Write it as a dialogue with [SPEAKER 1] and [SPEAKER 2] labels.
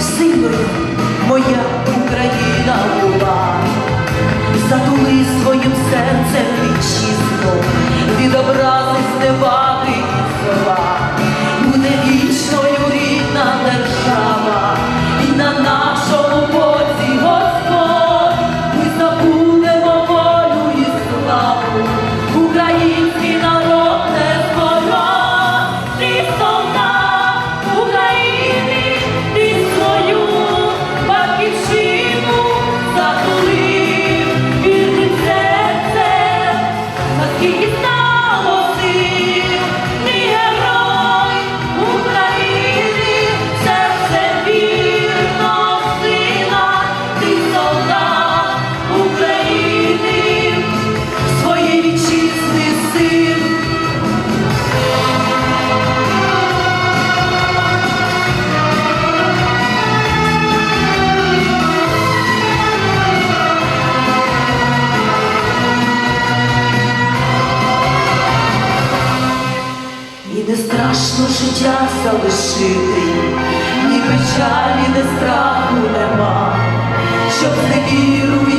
[SPEAKER 1] синою моя Україна була, затули своїм серцем віч. життя залишити, ні печалі, ні страху нема, щоб не віру.